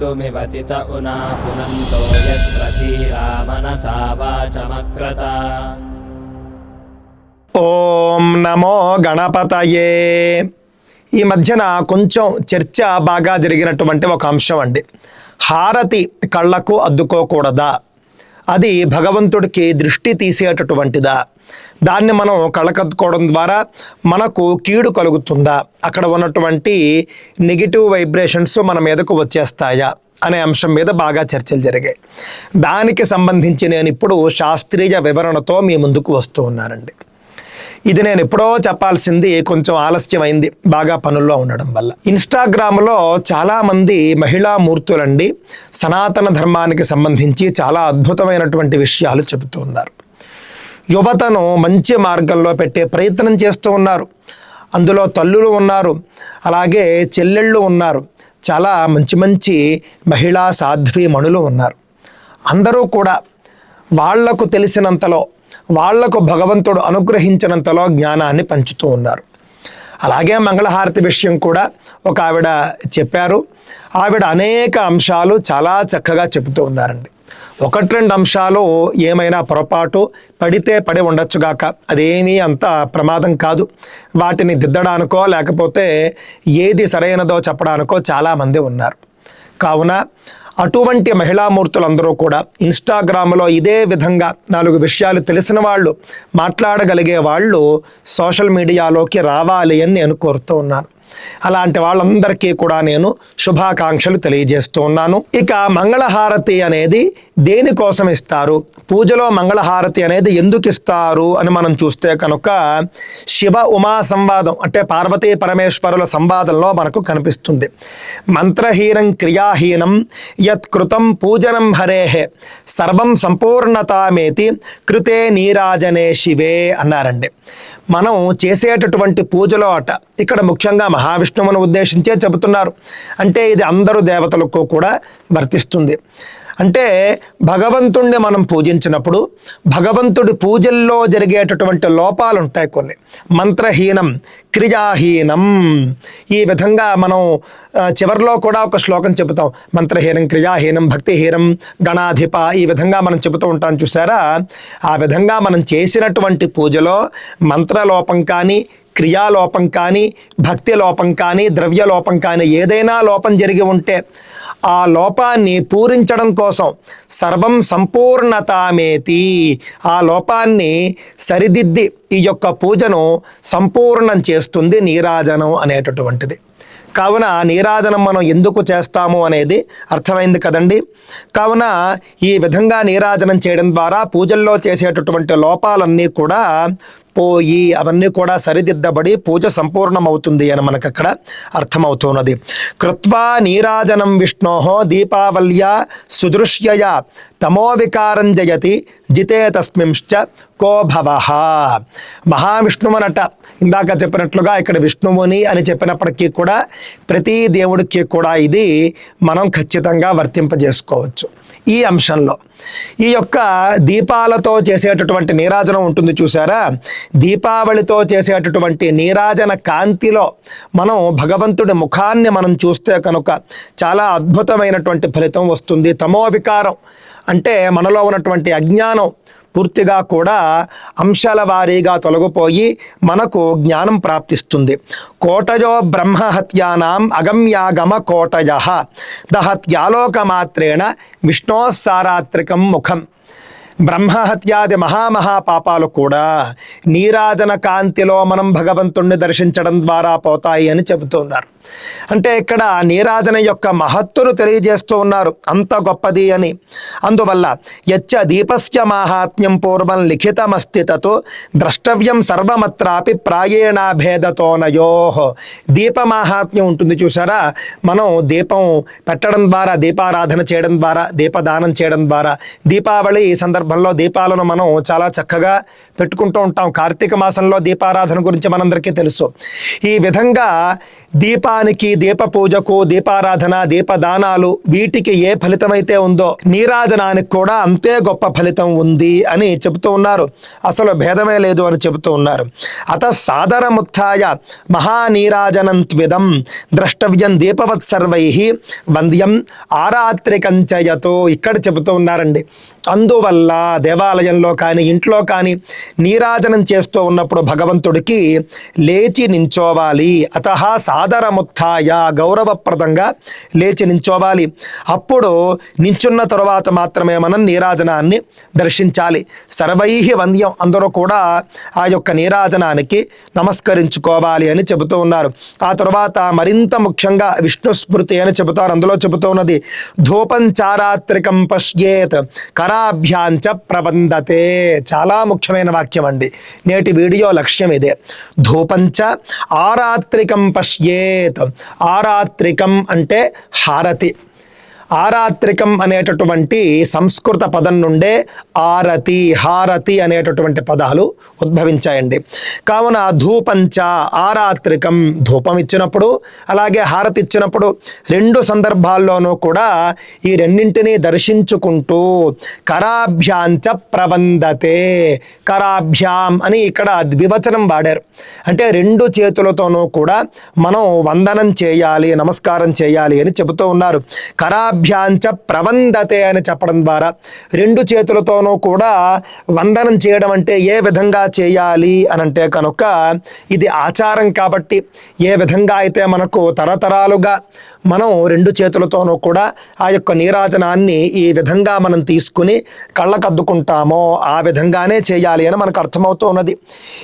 कर्तुमिवतित उना पुनन्तो यत्र धीरा मनसा वाचमक्रत ఓం నమో గణపతయే ఈ మధ్యన కొంచెం చర్చ బాగా జరిగినటువంటి ఒక అంశం అండి హారతి కళ్ళకు అద్దుకోకూడదా అది భగవంతుడికి దృష్టి తీసేటటువంటిదా దాన్ని మనం కళ్ళకద్దుకోవడం ద్వారా మనకు కీడు కలుగుతుందా? అక్కడ ఉన్నటువంటి నెగిటివ్ వైబ్రేషన్స్ మన మీదకు వచ్చేస్తాయా? అనే అంశం మీద బాగా చర్చలు జరిగాయి. దానికి సంబంధించి నేను ఇప్పుడు శాస్త్రీయ వివరణతో మీ ముందుకు వస్తూ ఉన్నానండి. ఇది నేను ఎప్పుడో చెప్పాల్సింది కొంచెం ఆలస్యమైంది బాగా పనుల్లో ఉండడం వల్ల. ఇన్స్టాగ్రామ్లో చాలామంది మహిళా మూర్తులండి సనాతన ధర్మానికి సంబంధించి చాలా అద్భుతమైనటువంటి విషయాలు చెబుతూ ఉన్నారు. యువతను మంచి మార్గంలో పెట్టే ప్రయత్నం చేస్తూ ఉన్నారు. అందులో తల్లులు ఉన్నారు. అలాగే చెల్లెళ్ళు ఉన్నారు. చాలా మంచి మంచి మహిళా సాధ్వి మణులు ఉన్నారు. అందరూ కూడా వాళ్ళకు తెలిసినంతలో వాళ్ళకు భగవంతుడు అనుగ్రహించినంతలో జ్ఞానాన్ని పంచుతూ ఉన్నారు. అలాగే మంగళహారతి విషయం కూడా ఒక ఆవిడ చెప్పారు. ఆవిడ అనేక అంశాలు చాలా చక్కగా చెబుతూ ఉన్నారండి. ఒకటి రెండు అంశాలు ఏమైనా పొరపాటు పడితే పడి ఉండొచ్చుగాక అదేమీ అంత ప్రమాదం కాదు. వాటిని దిద్దడానికో లేకపోతే ఏది సరైనదో చెప్పడానికో చాలామంది ఉన్నారు. కావున అటువంటి మహిళామూర్తులందరూ కూడా ఇన్స్టాగ్రామ్లో ఇదే విధంగా నాలుగు విషయాలు తెలిసిన వాళ్ళు మాట్లాడగలిగే వాళ్ళు సోషల్ మీడియాలోకి రావాలి అని నేను కోరుతూ ఉన్నాను. అలాంటి వాళ్ళందరికీ కూడా నేను శుభాకాంక్షలు తెలియజేస్తూ ఉన్నాను. ఇక మంగళహారతి అనేది దేనికోసం ఇస్తారు? పూజలో మంగళహారతి అనేది ఎందుకు ఇస్తారు అని మనం చూస్తే కనుక శివ ఉమా సంవాదం అంటే పార్వతీ పరమేశ్వరుల సంవాదంలో మనకు కనిపిస్తుంది. మంత్రహీనం క్రియాహీనం యత్ కృతం పూజనం హరేహే సర్వం సంపూర్ణతామేతి కృతే నీరాజనే శివే అన్నారండి. మనం చేసేటటువంటి పూజలో అట ఇక్కడ ముఖ్యంగా మహావిష్ణువును ఉద్దేశించే చెబుతున్నారు. అంటే ఇది అందరు దేవతలకు కూడా వర్తిస్తుంది. అంటే భగవంతుణ్ణి మనం పూజించినప్పుడు భగవంతుడి పూజల్లో జరిగేటటువంటి లోపాలు ఉంటాయి కొన్ని. మంత్రహీనం క్రియాహీనం. ఈ విధంగా మనం చివరిలో కూడా ఒక శ్లోకం చెబుతాం. మంత్రహీనం క్రియాహీనం భక్తిహీనం గణాధిప ఈ విధంగా మనం చెబుతూ ఉంటాం చూసారా? ఆ విధంగా మనం చేసినటువంటి పూజలో మంత్రలోపం కానీ క్రియాలోపం కానీ భక్తి లోపం కానీ ద్రవ్య లోపం కానీ ఏదైనా లోపం జరిగి ఉంటే ఆ లోపాన్ని పూరించడం కోసం సర్వం సంపూర్ణతామేతి. ఆ లోపాన్ని సరిదిద్ది ఈ యొక్క పూజను సంపూర్ణం చేస్తుంది నీరాజనం అనేటటువంటిది. కావున నీరాజనం మనం ఎందుకు చేస్తాము అనేది అర్థమైంది కదండి. కావున ఈ విధంగా నీరాజనం చేయడం ద్వారా పూజల్లో చేసేటటువంటి లోపాలన్నీ కూడా పోయి అవన్నీ కూడా సరిదిద్దబడి పూజ సంపూర్ణమవుతుంది అని మనకు అక్కడ అర్థమవుతున్నది. కృత్వా నీరాజనం విష్ణోహో దీపావల్యా సుదృశ్యయ తమోవికారం జయతి జితే తస్మింశ్చ కోభవ మహావిష్ణువునట ఇందాక చెప్పినట్లుగా ఇక్కడ విష్ణువుని అని చెప్పినప్పటికీ కూడా ప్రతి దేవుడికి కూడా ఇది మనం ఖచ్చితంగా వర్తింపజేసుకోవచ్చు. ఈ అంశంలో. ఈ యొక్క దీపాలతో చేసేటటువంటి నీరాజనం ఉంటుంది చూసారా దీపావళితో చేసేటటువంటి నీరాజన కాంతిలో మనం భగవంతుడి ముఖాన్ని మనం చూస్తే కనుక చాలా అద్భుతమైనటువంటి ఫలితం వస్తుంది. తమో వికారం అంటే మనలో ఉన్నటువంటి అజ్ఞానం పూర్తిగా కూడా అంశాల వారీగా తొలగిపోయి మనకు జ్ఞానం ప్రాప్తిస్తుంది. కోటయో బ్రహ్మహత్యానాం అగమ్యాగమ కోటయ. దహత్యాలోకమాత్రేణ విష్ణోసారాత్రికం ముఖం. బ్రహ్మహత్యాది మహామహా పాపాలు కూడా నీరాజన కాంతిలో మనం భగవంతుణ్ణి దర్శించడం ద్వారా పోతాయి అని చెబుతున్నారు. అంటే ఇక్కడ నీరాజన యొక్క మహత్తును తెలియజేస్తూ ఉన్నారు. అంత గొప్పది అని. అందువల్ల యచ్చ దీపస్య మాహాత్మ్యం పూర్వం లిఖితమస్తితో ద్రష్టవ్యం సర్వమత్రాపి ప్రాయేణాభేదతోనయో దీపమాహాత్మ్యం ఉంటుంది చూసారా మనం దీపం పెట్టడం ద్వారా దీపారాధన చేయడం ద్వారా దీపదానం చేయడం ద్వారా దీపావళి ఈ సందర్భంలో దీపాలను మనం చాలా చక్కగా పెట్టుకుంటూ ఉంటాం. కార్తీక మాసంలో దీపారాధన గురించి మనందరికీ తెలుసు. ఈ విధంగా దీప దీపానికి దీప పూజకు దీపారాధన దీపదానాలు వీటికి ఏ ఫలితమైతే ఉందో నీరాజనానికి కూడా అంతే గొప్ప ఫలితం ఉంది అని చెబుతూ ఉన్నారు. అసలు భేదమే లేదు అని చెబుతూ ఉన్నారు. అత సాదరముత్థాయ మహానీరాజనంత్విదం ద్రష్టవ్యం దీపవత్ సర్వై వంద్యం ఆరాత్రికంచయతో ఇక్కడ చెబుతూ ఉన్నారండి. అందువల్ల దేవాలయంలో కానీ ఇంట్లో కానీ నీరాజనం చేస్తూ ఉన్నప్పుడు భగవంతుడికి లేచి నించోవాలి. అత సాదరము సాదరముత్థాయ గౌరవప్రదంగా లేచి నించోవాలి. అప్పుడు నించున్న తరువాత మాత్రమే మనం నీరాజనాన్ని దర్శించాలి. సర్వై వంద్యం అందరూ కూడా ఆ యొక్క నీరాజనానికి నమస్కరించుకోవాలి అని చెబుతూ ఉన్నారు. ఆ తర్వాత మరింత ముఖ్యంగా విష్ణు స్మృతి అని చెబుతారు. అందులో చెబుతూ ఉన్నది ధూపం చారాత్రికం పశ్యేత్ కరాభ్యాంచ ప్రబంధతే చాలా ముఖ్యమైన వాక్యం అండి. నేటి వీడియో లక్ష్యం ఇదే. ధూపంచ ఆరాత్రికం పశ్యేత్ ఆరాత్రికం అంటే హారతి. ఆరాత్రికం అనేటటువంటి సంస్కృత పదం నుండే ఆరతి హారతి అనేటటువంటి పదాలు ఉద్భవించాయండి. కావున ధూపంచ ఆరాత్రికం ధూపం ఇచ్చినప్పుడు అలాగే హారతి ఇచ్చినప్పుడు రెండు సందర్భాల్లోనూ కూడా ఈ రెండింటినీ దర్శించుకుంటూ కరాభ్యాంచ ప్రబంధతే కరాభ్యాం అని ఇక్కడ ద్వివచనం వాడారు. అంటే రెండు చేతులతోనూ కూడా మనం వందనం చేయాలి నమస్కారం చేయాలి అని చెబుతూ ఉన్నారు. పాదాభ్యాంచ ప్రవందతే అని చెప్పడం ద్వారా రెండు చేతులతోనూ కూడా వందనం చేయడం అంటే ఏ విధంగా చేయాలి అని అంటే కనుక ఇది ఆచారం కాబట్టి ఏ విధంగా అయితే మనకు తరతరాలుగా మనం రెండు చేతులతోనూ కూడా ఆ యొక్క నీరాజనాన్ని ఈ విధంగా మనం తీసుకుని కళ్ళకద్దుకుంటామో ఆ విధంగానే చేయాలి అని మనకు అర్థమవుతూ ఉన్నది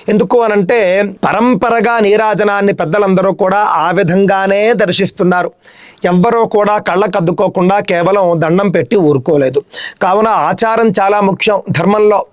ఎందుకు అనంటే పరంపరగా నీరాజనాన్ని పెద్దలందరూ కూడా ఆ విధంగానే దర్శిస్తున్నారు. ఎవ్వరూ కూడా కళ్ళకద్దుకోకుండా కేవలం దండం పెట్టి ఊరుకోలేదు. కావున ఆచారం చాలా ముఖ్యం ధర్మంలో.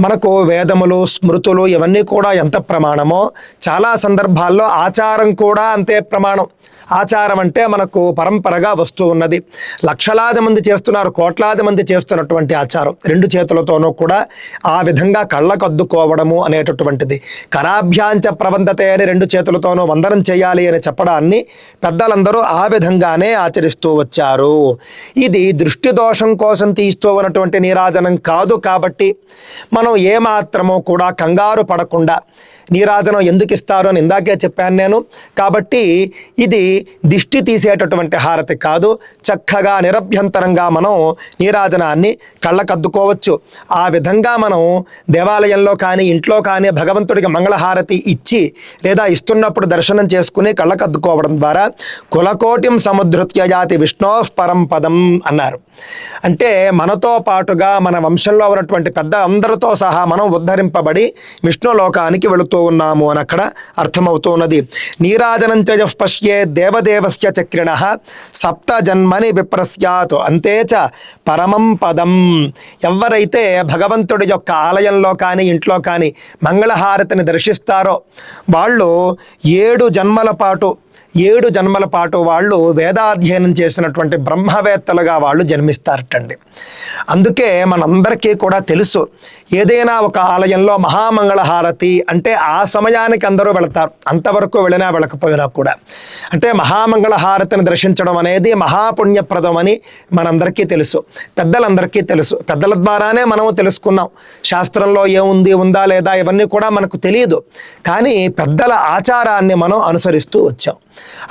మనకు వేదములు స్మృతులు ఇవన్నీ కూడా ఎంత ప్రమాణమో చాలా సందర్భాల్లో ఆచారం కూడా అంతే ప్రమాణం. ఆచారం అంటే మనకు పరంపరగా వస్తూ ఉన్నది. లక్షలాది మంది చేస్తున్నారు కోట్లాది మంది చేస్తున్నటువంటి ఆచారం. రెండు చేతులతోనూ కూడా ఆ విధంగా కళ్ళకద్దుకోవడము అనేటటువంటిది. కరాభ్యాంచ ప్రబంధతే అని రెండు చేతులతోనూ వందనం చేయాలి అని చెప్పడాన్ని పెద్దలందరూ ఆ విధంగానే ఆచరిస్తూ వచ్చారు. ఇది దృష్టి దోషం కోసం తీస్తూ ఉన్నటువంటి నీరాజనం కాదు కాబట్టి మనం ఏమాత్రమో కూడా కంగారు పడకుండా నీరాజనం ఎందుకు ఇస్తారు అని ఇందాకే చెప్పాను నేను. కాబట్టి ఇది దిష్టి తీసేటటువంటి హారతి కాదు. చక్కగా నిరభ్యంతరంగా మనం నీరాజనాన్ని కళ్ళకద్దుకోవచ్చు. ఆ విధంగా మనం దేవాలయంలో కానీ ఇంట్లో కానీ భగవంతుడికి మంగళహారతి ఇచ్చి లేదా ఇస్తున్నప్పుడు దర్శనం చేసుకుని కళ్ళకద్దుకోవడం ద్వారా కులకోటిం సముద్రత్య జాతి విష్ణో పరం పదం అన్నారు. అంటే మనతో పాటుగా మన వంశంలో ఉన్నటువంటి పెద్ద అందరితో సహా మనం ఉద్ధరింపబడి విష్ణు లోకానికి వెళుతూ ఉన్నాము అని అక్కడ అర్థమవుతూ ఉన్నది పశ్యే దేవదేవస్య చక్రిణ సప్త జన్మని విప్రస్యాత్. అంతే చ పరమం పదం. ఎవరైతే భగవంతుడి యొక్క ఆలయంలో కానీ ఇంట్లో కానీ మంగళహారతిని దర్శిస్తారో వాళ్ళు ఏడు జన్మల పాటు ఏడు జన్మల పాటు వాళ్ళు వేదాధ్యయనం చేసినటువంటి బ్రహ్మవేత్తలుగా వాళ్ళు జన్మిస్తారటండి. అందుకే మనందరికీ కూడా తెలుసు ఏదైనా ఒక ఆలయంలో మహామంగళహారతి అంటే ఆ సమయానికి అందరూ వెళతారు అంతవరకు వెళ్ళినా వెళ్ళకపోయినా కూడా. అంటే మహామంగళహారతిని దర్శించడం అనేది మహాపుణ్యప్రదం అని మనందరికీ తెలుసు పెద్దలందరికీ తెలుసు. పెద్దల ద్వారానే మనము తెలుసుకున్నాం శాస్త్రంలో ఏముంది ఉందా లేదా ఇవన్నీ కూడా మనకు తెలియదు. కానీ పెద్దల ఆచారాన్ని మనం అనుసరిస్తూ వచ్చాం.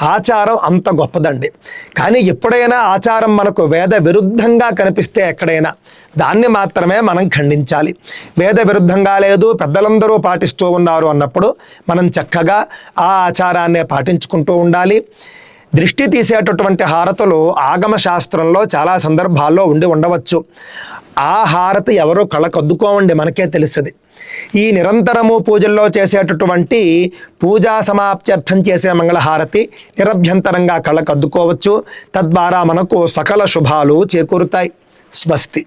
ఆచారం అంత గొప్పదండి. కానీ ఎప్పుడైనా ఆచారం మనకు వేద విరుద్ధంగా కనిపిస్తే ఎక్కడైనా దాన్ని మాత్రమే మనం ఖండించాలి. వేద విరుద్ధంగా లేదు పెద్దలందరూ పాటిస్తూ ఉన్నారు అన్నప్పుడు మనం చక్కగా ఆ ఆచారాన్నే పాటించుకుంటూ ఉండాలి. దృష్టి తీసేటటువంటి హారతులు ఆగమ శాస్త్రంలో చాలా సందర్భాల్లో ఉండి ఉండవచ్చు. ఆ హారతి ఎవరో కళ్ళకద్దుకోవండి మనకే తెలుస్తుంది ఈ నిరంతరము పూజల్లో చేసేటటువంటి పూజా సమాప్త్యర్థం చేసే మంగళహారతి నిరభ్యంతరంగా కళ్ళకద్దుకోవచ్చు తద్వారా మనకు సకల శుభాలు చేకూరుతాయి. స్వస్తి.